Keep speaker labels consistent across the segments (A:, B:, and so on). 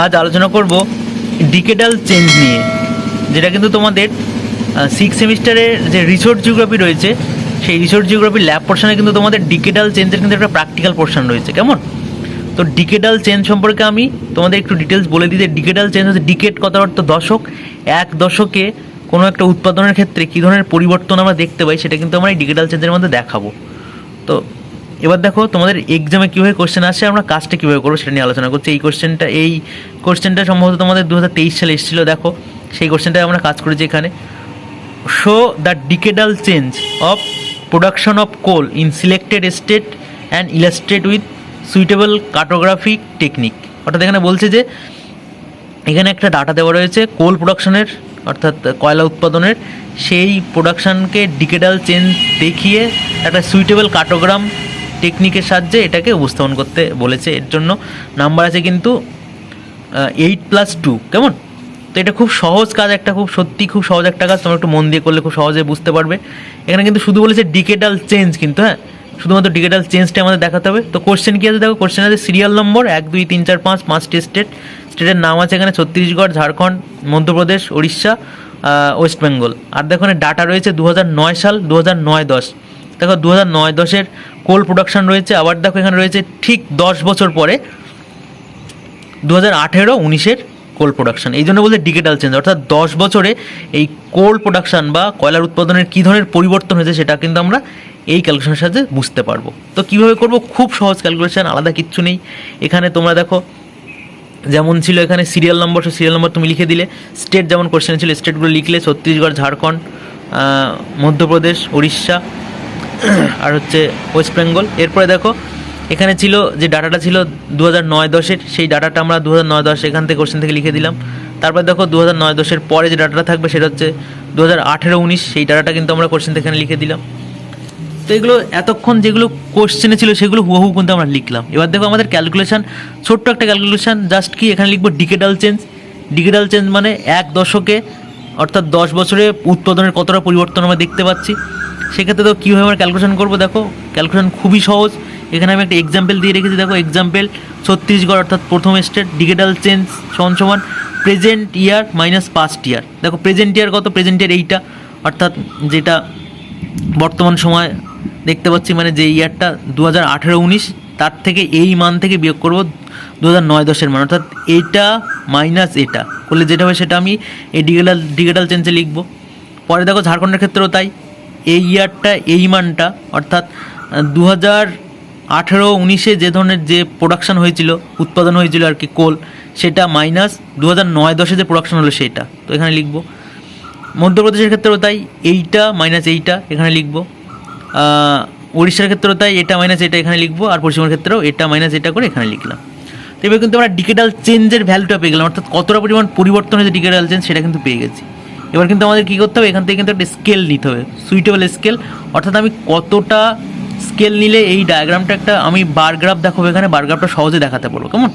A: আজ আলোচনা করব ডিকেডাল চেঞ্জ নিয়ে, যেটা কিন্তু তোমাদের সিক্স সেমিস্টারের যে রিসোর্ট জিওগ্রাফি রয়েছে, সেই রিসোর্ট জিওগ্রাফি ল্যাব পোর্শনে কিন্তু তোমাদের ডিকেডাল চেঞ্জের কিন্তু একটা প্র্যাকটিক্যাল পোর্শন রয়েছে, কেমন? তো ডিকেডাল চেঞ্জ সম্পর্কে আমি তোমাদের একটু ডিটেলস বলে দিই যে ডিকেডাল চেঞ্জ হচ্ছে ডিকেট কথার অর্থ দশক। এক দশকে কোনো একটা উৎপাদনের ক্ষেত্রে কী ধরনের পরিবর্তন আমরা দেখতে পাই, সেটা কিন্তু আমরা এই ডিকেডাল চেঞ্জের মধ্যে দেখাবো। এবার দেখো, তোমাদের এক্সামে কীভাবে কোশ্চেন আসে, আমরা কাজটা কীভাবে করব সেটা নিয়ে আলোচনা করছি। এই কোশ্চেনটা এই কোশ্চেনটা সম্ভবত তোমাদের দু হাজার তেইশ সালে এসেছিল, দেখো। সেই কোশ্চেনটায় আমরা কাজ করেছি এখানে। Show the decadal change of production of coal in selected state and illustrate with suitable cartographic technique অর্থাৎ এখানে বলছে যে, এখানে একটা ডাটা দেওয়া রয়েছে কোল প্রোডাকশনের অর্থাৎ কয়লা উৎপাদনের। সেই প্রোডাকশানকে ডিকেডাল চেঞ্জ দেখিয়ে একটা সুইটেবল কার্টোগ্রাম টেকনিকের সাহায্যে এটাকে উপস্থাপন করতে বলেছে। এর জন্য নাম্বার আছে কিন্তু এইট প্লাস টু কেমন? তো এটা খুব সহজ কাজ একটা, খুব সত্যি খুব সহজ একটা কাজ। তোমরা একটু মন দিয়ে করলে খুব সহজে বুঝতে পারবে। এখানে কিন্তু শুধু বলেছে ডিকেডাল চেঞ্জ কিন্তু হ্যাঁ? শুধুমাত্র ডিকেডাল চেঞ্জটা আমাদের দেখাতে হবে। তো কোশ্চেন কী আছে দেখো? কোশ্চেন আছে সিরিয়াল নম্বর এক, দুই, তিন, চার, পাঁচ, পাঁচটি স্টেট স্টেটের নাম আছে এখানে ছত্তিশগড়, ঝাড়খণ্ড, মধ্যপ্রদেশ উড়িষ্যা ওয়েস্ট বেঙ্গল। আর দেখো ডাটা রয়েছে দু সাল দু নয় দশ। দেখো দু হাজার নয় দশের কোল প্রোডাকশন রয়েছে, আবার দেখো এখানে রয়েছে ঠিক দশ বছর পরে দু হাজার আঠেরো উনিশের কোল প্রোডাকশন এই জন্য বলতে ডিকেটাল চেঞ্জ অর্থাৎ দশ বছরে এই কোল প্রোডাকশন বা কয়লার উৎপাদনের কী ধরনের পরিবর্তন হয়েছে সেটা কিন্তু আমরা এই ক্যালকুলেশনের সাহায্যে বুঝতে পারব। তো কীভাবে করব? খুব সহজ ক্যালকুলেশন আলাদা কিচ্ছু নেই। এখানে তোমরা দেখো, যেমন ছিল এখানে সিরিয়াল নম্বর সিরিয়াল নম্বর তুমি লিখে দিলে। স্টেট যেমন কোশ্চেন ছিল স্টেটগুলো লিখলে, ছত্তিশগড়, ঝাড়খণ্ড মধ্যপ্রদেশ, উড়িষ্যা আর হচ্ছে ওয়েস্ট বেঙ্গল এরপরে দেখো, এখানে ছিল যে ডাটাটা ছিল দু হাজার নয় দশের, সেই ডাটাটা আমরা দু হাজার নয় দশ এখান থেকে কোশ্চেন থেকে লিখে দিলাম। তারপরে দেখো দু হাজার নয় দশের পরে যে ডাটাটা থাকবে সেটা হচ্ছে দু হাজার আঠেরো উনিশ, সেই ডাটাটা কিন্তু আমরা কোশ্চেন থেকে লিখে দিলাম। তো এগুলো এতক্ষণ যেগুলো কোশ্চেনে ছিল সেগুলো হুবহু কিন্তু আমরা লিখলাম। এবার দেখো আমাদের ক্যালকুলেশন ছোট্ট একটা ক্যালকুলেশন জাস্ট কি, এখানে লিখব ডিকেডাল চেঞ্জ ডিকেডাল চেঞ্জ মানে এক দশকে, অর্থাৎ দশ বছরে উৎপাদনের কতটা পরিবর্তন আমরা দেখতে পাচ্ছি। সেক্ষেত্রে তো কীভাবে আমরা ক্যালকুলেশন করব? দেখো ক্যালকুলেশন খুবই সহজ। এখানে আমি একটা এক্সাম্পল দিয়ে রেখেছি। দেখো এক্সাম্পল ছত্তিশগড় অর্থাৎ প্রথম স্টেট ডিকেডাল চেঞ্জ সমান সমান present year minus past year দেখো প্রেজেন্ট ইয়ার কত? প্রেজেন্ট ইয়ার এইটা। অর্থাৎ যেটা বর্তমান সময় দেখতে পাচ্ছি মানে যে ইয়ারটা দু হাজার আঠেরো উনিশ তার থেকে এই মান থেকে বিয়োগ করব দু হাজার নয় দশের মান। অর্থাৎ এটা মাইনাস এটা। করলে যেটা হবে সেটা আমি এই ডিজিটাল ডিজিটাল চেঞ্জে লিখব। পরে দেখো ঝাড়খণ্ডের ক্ষেত্রেও তাই। এই ইয়ারটা, এই মানটা, অর্থাৎ দু হাজার আঠেরো উনিশে যে ধরনের যে প্রোডাকশন হয়েছিল, উৎপাদন হয়েছিল আর কি কোল সেটা মাইনাস দু হাজার নয় দশে যে প্রোডাকশন হলো সেটা। তো এখানে লিখব। মধ্যপ্রদেশের ক্ষেত্রেও তাই, এইটা মাইনাস এইটা এখানে লিখব। উড়িষ্যার ক্ষেত্রেও তাই, এটা মাইনাস এটা এখানে লিখব। আর পশ্চিমবঙ্গের ক্ষেত্রেও এটা মাইনাস এটা করে এখানে লিখলাম। তো এবার কিন্তু আমরা ডিকেটাল চেঞ্জের ভ্যালুটা পেয়ে গেলাম, অর্থাৎ কতটা পরিমাণ পরিবর্তন হয়েছে ডিকেটাল চেঞ্জ সেটা কিন্তু পেয়ে গেছি। এবার কিন্তু আমাদের কী করতে হবে? এখান থেকে কিন্তু একটা স্কেল নিতে হবে। সুইটেবল স্কেল অর্থাৎ আমি কতটা স্কেল নিলে এই ডায়াগ্রামটা একটা আমি বার গ্রাফ দেখাবো এখানে বার গ্রাফটা সহজে দেখাতে পারব কেমন?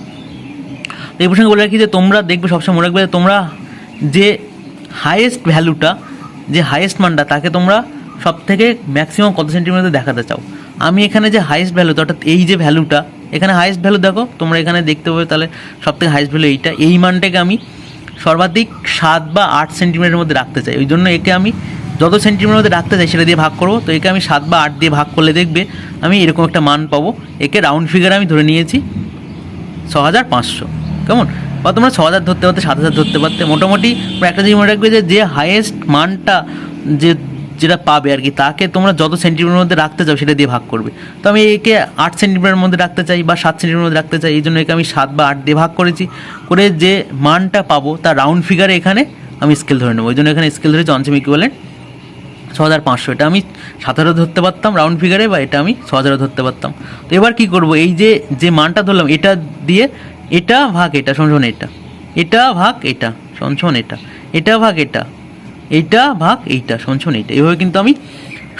A: তো এই প্রসঙ্গে বলে রাখি যে তোমরা দেখবে, সবসময় মনে রাখবে তোমরা যে হাইয়েস্ট ভ্যালুটা যে হাইয়েস্ট মানটা, তাকে তোমরা সব থেকে ম্যাক্সিমাম কত সেন্টিমিটার দেখাতে চাও? আমি এখানে যে হাইয়েস্ট ভ্যালু অর্থাৎ এই যে ভ্যালুটা এখানে হাইয়েস্ট ভ্যালু দেখো, তোমরা এখানে দেখতে পাবে তাহলে সব থেকে হাইয়েস্ট ভ্যালু এইটা। এই মানটাকে আমি সর্বাধিক সাত বা আট সেন্টিমিটারের মধ্যে রাখতে চাই। ওই জন্য একে আমি যত সেন্টিমিটার মধ্যে রাখতে চাই সেটা দিয়ে ভাগ করব। তো একে আমি সাত বা আট দিয়ে ভাগ করলে দেখবে আমি এরকম একটা মান পাবো। একে রাউন্ড ফিগার আমি ধরে নিয়েছি ছ হাজার পাঁচশো। কেমন? বা তোমরা ছ হাজার ধরতে পারতে, সাত হাজার ধরতে পারতে। মোটামুটি একটা জিনিস মনে রাখবে যে যে হায়েস্ট মানটা, যে যেটা পাবে আর কি, তাকে তোমরা যত সেন্টিমিটারের মধ্যে রাখতে চাও সেটা দিয়ে ভাগ করবে। তো আমি একে আট সেন্টিমিটারের মধ্যে রাখতে চাই বা সাত সেন্টিমিটার মধ্যে রাখতে চাই, এই জন্য একে আমি সাত বা আট দিয়ে ভাগ করেছি। করে যে মানটা পাবো তার রাউন্ড ফিগারে এখানে আমি স্কেল ধরে নেব। ওই জন্য এখানে স্কেল ধরেছি অঞ্চম ইকুয়ালেন্ট ছ হাজার পাঁচশো। এটা আমি সাত হাজার ধরতে পারতাম রাউন্ড ফিগারে বা এটা আমি ছ হাজারও ধরতে পারতাম। তো এবার কি করব? এই যে যে মানটা ধরলাম, এটা দিয়ে এটা ভাগ এটা সমান এটা। এটা ভাগ এটা সমান এটা। এটা ভাগ এটা। এইটা ভাগ এইটা সমান এইটা। এভাবে কিন্তু আমি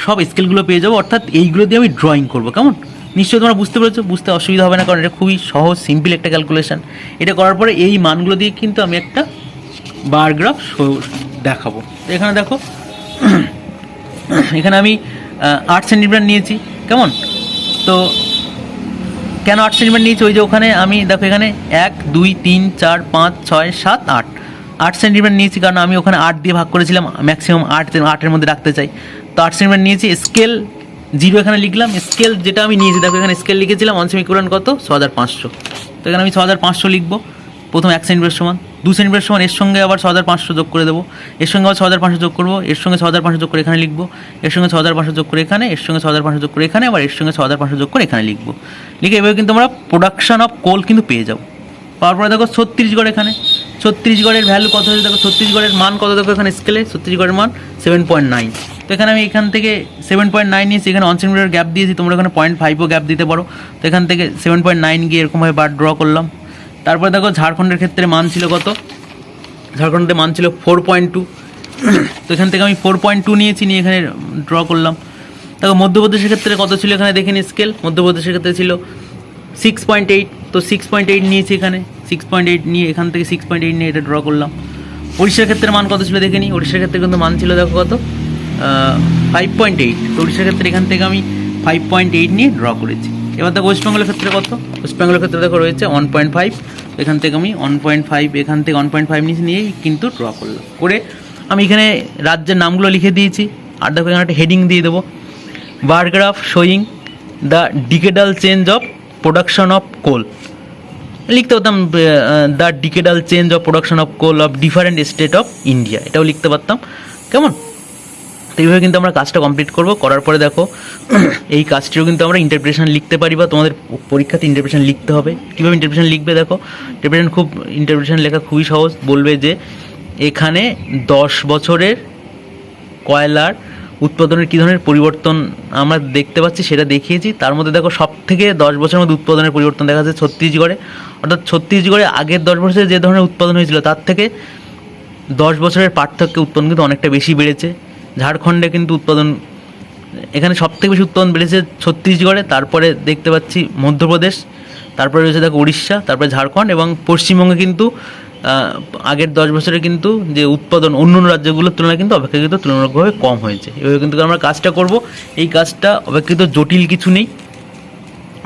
A: সব স্কেলগুলো পেয়ে যাব, অর্থাৎ এইগুলো দিয়ে আমি ড্রয়িং করব, কেমন? নিশ্চয়ই তোমরা বুঝতে পেরেছ, বুঝতে অসুবিধা হবে না, কারণ এটা খুবই সহজ সিম্পল একটা ক্যালকুলেশান এটা করার পরে এই মানগুলো দিয়ে কিন্তু আমি একটা বার গ্রাফ দেখাবো। এখানে দেখো, এখানে আমি আট সেন্টিমিটার নিয়েছি, কেমন? তো কেন আট সেন্টিমিটার নিয়েছি? ওই যে ওখানে আমি, দেখো এখানে এক, দুই, তিন, চার, পাঁচ, ছয়, সাত, আট। আট সেন্টিমিটার নিয়েছি, কারণ আমি ওখানে আট দিয়ে ভাগ করেছিলাম ম্যাক্সিমাম আট আটের মধ্যে রাখতে চাই। তো আট সেন্টিমিটার নিয়েছি স্কেল জিরো এখানে লিখলাম স্কেল যেটা আমি নিয়েছি, দেখো এখানে স্কেল লিখেছিলাম ওয়ান সেমিকুলান কত? ছ হাজার পাঁচশো। তো এখানে আমি ছ হাজার পাঁচশো লিখব, প্রথম এক সেন্টিমিটার সমান। দু সেন্টিমিটার সমান, এর সঙ্গে আবার ছ হাজার পাঁচশো যোগ করে দেবো। এর সঙ্গে আবার ছ হাজার পাঁচশো যোগ করব, এর সঙ্গে ছ হাজার পাঁচশো যোগ করে এখানে লিখব। এর সঙ্গে ছ হাজার পাঁচশো যোগ করে এখানে, এর সঙ্গে ছ হাজার পাঁচশো যোগ করে এখানে, আবার এর সঙ্গে ছ হাজার পাঁচশো যোগ করে এখানে লিখব। লিখে এভাবে কিন্তু আমরা প্রোডাকশন অফ কোল কিন্তু পেয়ে যাব পাওয়ার পরে দেখো ছত্রিশগড় এখানে। ছত্রিশগড়ের ভ্যালু কত হয়েছে? দেখো, ছত্রিশগড়ের মান কত? দেখো এখানে স্কেলে ছত্রিশগড়ের মান সেভেন পয়েন্ট নাইন তো এখানে আমি এখান থেকে সেভেন পয়েন্ট নাইন নিয়েছি, এখানে ওয়ান সেন্টিমিটার গ্যাপ দিয়েছি, তোমরা এখানে পয়েন্ট ফাইভও গ্যাপ দিতে পারো। তো এখান থেকে সেভেন পয়েন্ট নাইন গিয়ে এরকমভাবে বার ড্র করলাম। তারপরে দেখো, ঝাড়খণ্ডের ক্ষেত্রে মান ছিল কত? ঝাড়খণ্ডের মান ছিল ফোর পয়েন্ট টু তো এখান থেকে আমি ফোর পয়েন্ট টু নিয়েছি, নিয়ে এখানে ড্র করলাম। দেখো, মধ্যপ্রদেশের ক্ষেত্রে কত ছিল? এখানে দেখে নিই স্কেল মধ্যপ্রদেশের ক্ষেত্রে ছিল সিক্স পয়েন্ট এইট তো সিক্স পয়েন্ট এইট নিয়েছি এখানে। সিক্স পয়েন্ট এইট নিয়ে, এখান থেকে সিক্স পয়েন্ট এইট নিয়ে এটা ড্র করলাম। উড়িষ্যার ক্ষেত্রে মান কত ছিল দেখে নিই। উড়িষ্যার ক্ষেত্রে কিন্তু মান ছিল দেখো কত? ফাইভ পয়েন্ট এইট তো উড়িষ্যার ক্ষেত্রে এখান থেকে আমি ফাইভ পয়েন্ট এইট নিয়ে ড্র করেছি। এবার দেখো ওয়েস্ট বেঙ্গলের ক্ষেত্রে কত? ওয়েস্ট বেঙ্গলের ক্ষেত্রে দেখো রয়েছে ওয়ান পয়েন্ট ফাইভ এখান থেকে আমি ওয়ান পয়েন্ট ফাইভ এখান থেকে ওয়ান পয়েন্ট ফাইভ নিয়ে নিয়েই কিন্তু ড্র করলাম। করে আমি এখানে রাজ্যের নামগুলো লিখে দিয়েছি। আর দেখো এখানে একটা হেডিং দিয়ে দেবো। Bar graph showing the decadal change of production of coal লিখতে পারতাম the decadal change of production of coal of different state of India এটাও লিখতে পারতাম। কেমন? তো এইভাবে কিন্তু আমরা কাজটা কমপ্লিট করব। করার পরে দেখো, এই কাজটিও কিন্তু আমরা ইন্টারপ্রিটেশন লিখতে পারি বা তোমাদের পরীক্ষাতে ইন্টারপ্রিটেশন লিখতে হবে। কীভাবে ইন্টারপ্রিটেশন লিখবে দেখো? ইন্টারপ্রিটেশন খুব ইন্টারপ্রিটেশন লেখা খুবই সহজ। বলবে যে, এখানে দশ বছরের কয়লার উৎপাদনের কী ধরনের পরিবর্তন আমরা দেখতে পাচ্ছি, সেটা দেখিয়েছি। তার মধ্যে দেখো সব থেকে দশ বছরের মধ্যে উৎপাদনের পরিবর্তন দেখা যাচ্ছে ছত্তিশগড়ে অর্থাৎ ছত্তিশগড়ে আগের দশ বছরে যে ধরনের উৎপাদন হয়েছিল, তার থেকে দশ বছরের পার্থক্য উৎপাদন কিন্তু অনেকটা বেশি বেড়েছে। ঝাড়খণ্ডে কিন্তু উৎপাদন, এখানে সব থেকে বেশি উৎপাদন বেড়েছে ছত্তিশগড়ে, তারপরে দেখতে পাচ্ছি মধ্যপ্রদেশ, তারপরে রয়েছে দেখো উড়িষ্যা, তারপরে ঝাড়খণ্ড এবং পশ্চিমবঙ্গে কিন্তু আগের দশ বছরে কিন্তু যে উৎপাদন অন্য অন্য রাজ্যগুলোর তুলনায় কিন্তু অপেক্ষাকৃত তুলনামূলকভাবে কম হয়েছে। এভাবে কিন্তু আমরা কাজটা করব। এই কাজটা অপেক্ষাকৃত জটিল কিছু নেই।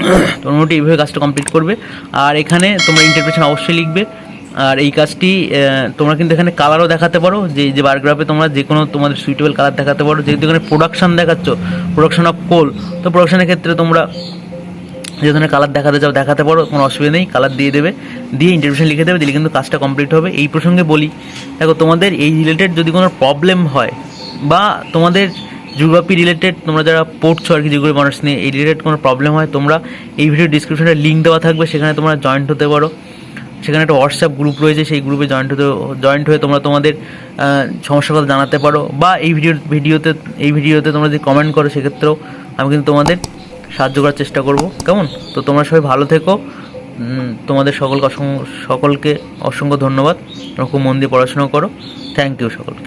A: তোমরা মোটামুটি এইভাবে কাজটা কমপ্লিট করবে। আর এখানে তোমরা ইন্টারপ্রেশন অবশ্যই লিখবে। আর এই কাজটি তোমরা কিন্তু এখানে কালারও দেখাতে পারো। যে যে বারগ্রাফে তোমরা যে কোনো তোমাদের সুইটেবল কালার দেখাতে পারো। যেহেতু এখানে প্রোডাকশান দেখাচ্ছ প্রোডাকশান অফ কোল তো প্রোডাকশানের ক্ষেত্রে তোমরা যে ধরনের কালার দেখাতে চাও, দেখাতে পারো। কোনো অসুবিধা নেই কালার দিয়ে দেবে। দিয়ে ইন্টারভিউশন লিখে দেবে, দিলে কিন্তু কাজটা কমপ্লিট হবে। এই প্রসঙ্গে বলি, দেখো, তোমাদের এই রিলেটেড যদি কোনো প্রবলেম হয় বা তোমাদের জিওগ্রাফি রিলেটেড তোমরা যারা পড়ছো আর কি জিওগ্রাফি মানুষ নিয়ে, এই রিলেটেড কোনো প্রবলেম হয়, তোমরা এই ভিডিও ডিসক্রিপশনে লিঙ্ক দেওয়া থাকবে, সেখানে তোমরা জয়েন্ট হতে পারো। সেখানে একটা হোয়াটসঅ্যাপ গ্রুপ রয়েছে, সেই গ্রুপে জয়েন্ট হতে জয়েন্ট হয়ে তোমরা তোমাদের সমস্যার কথা জানাতে পারো। বা এই ভিডিও ভিডিওতে এই ভিডিওতে তোমরা যদি কমেন্ট করো, সেক্ষেত্রেও আমি কিন্তু তোমাদের সাহায্য করার চেষ্টা করব। কেমন? তো তোমরা সবাই ভালো থেকো। তোমাদের সকলকে অসংখ্য সকলকে অসংখ্য ধন্যবাদ। খুব মন দিয়ে পড়াশোনা করো। থ্যাংক ইউ সকলকে।